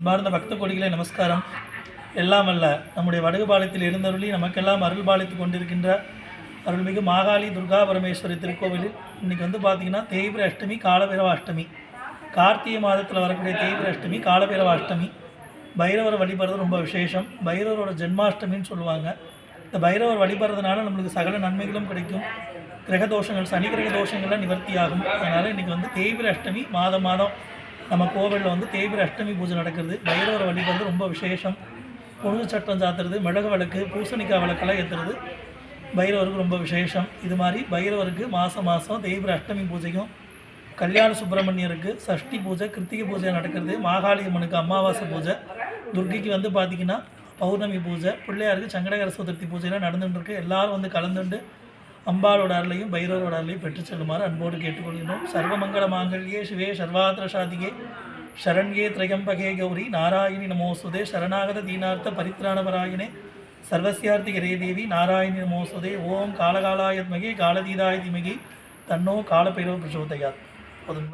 அன்பார்ந்த பக்த கோடிகளே நமஸ்காரம். எல்லாம் அல்ல நம்முடைய பாலத்தில் இருந்தருளி நமக்கெல்லாம் அருள் பாலித்து கொண்டிருக்கின்ற அருள்மிகு மாகாளி துர்கா பரமேஸ்வரி திருக்கோவிலில் இன்னைக்கு வந்து பார்த்தீங்கன்னா தேய்பிர அஷ்டமி காலபைரவ அஷ்டமி கார்த்திகை மாதத்தில் வரக்கூடிய தேய்பிர அஷ்டமி காலபைரவ அஷ்டமி பைரவரை வழிபடுறது ரொம்ப விசேஷம். பைரவரோட ஜென்மாஷ்டமின்னு சொல்லுவாங்க. இந்த பைரவர் வழிபடுறதுனால நம்மளுக்கு சகல நன்மைகளும் கிடைக்கும். கிரக தோஷங்கள் சனி கிரக தோஷங்கள்லாம் நிவர்த்தியாகும். அதனால் இன்றைக்கி வந்து தேய்பிர அஷ்டமி மாதம் மாதம் நம்ம கோவிலில் வந்து தேய்பிர அஷ்டமி பூஜை நடக்கிறது. பைரவரை வழிபடுறது ரொம்ப விசேஷம். பொழுது சட்டம் சாத்துறது மிளகு விளக்கு பூசணிக்காய் விளக்கெல்லாம் ஏற்றுறது பைரவருக்கு ரொம்ப விசேஷம். இது மாதிரி பைரவருக்கு மாதம் மாதம் தேய்பிர அஷ்டமி பூஜையும் கல்யாண சுப்பிரமணியருக்கு சஷ்டி பூஜை கிருத்திகை பூஜை நடக்கிறது. மாகாளி அம்மனுக்கு அமாவாசை பூஜை. துர்கைக்கு வந்து பார்த்திங்கன்னா பௌர்ணமி பூஜை. பிள்ளையாருக்கு சங்கடகர சதுர்த்தி பூஜைலாம் நடந்துட்டு இருக்கு. எல்லாரும் வந்து கலந்துண்டு அம்பாளோட அருளையும் பைரவரோட அருளையும் பெற்று செல்லுமாறு அன்போடு கேட்டுக்கொள்கிறோம் சர்வமங்கள மாங்கல்யே சிவே சர்வாத்திர சாதிகே. சரண்யே திரையம்பகே கௌரி. நாராயணி நமோசுதே சரணாகத தீனார்த்த பரித்ராணபராயணே சர்வசியார்த்தி ஹரே தேவி. நாராயணி நமோசுதே ஓம் காலகாலாயத்மகே காலதீதாய திமகி. தன்னோ காலபைரவ பிரச்சோதயாத் போதுங்களா?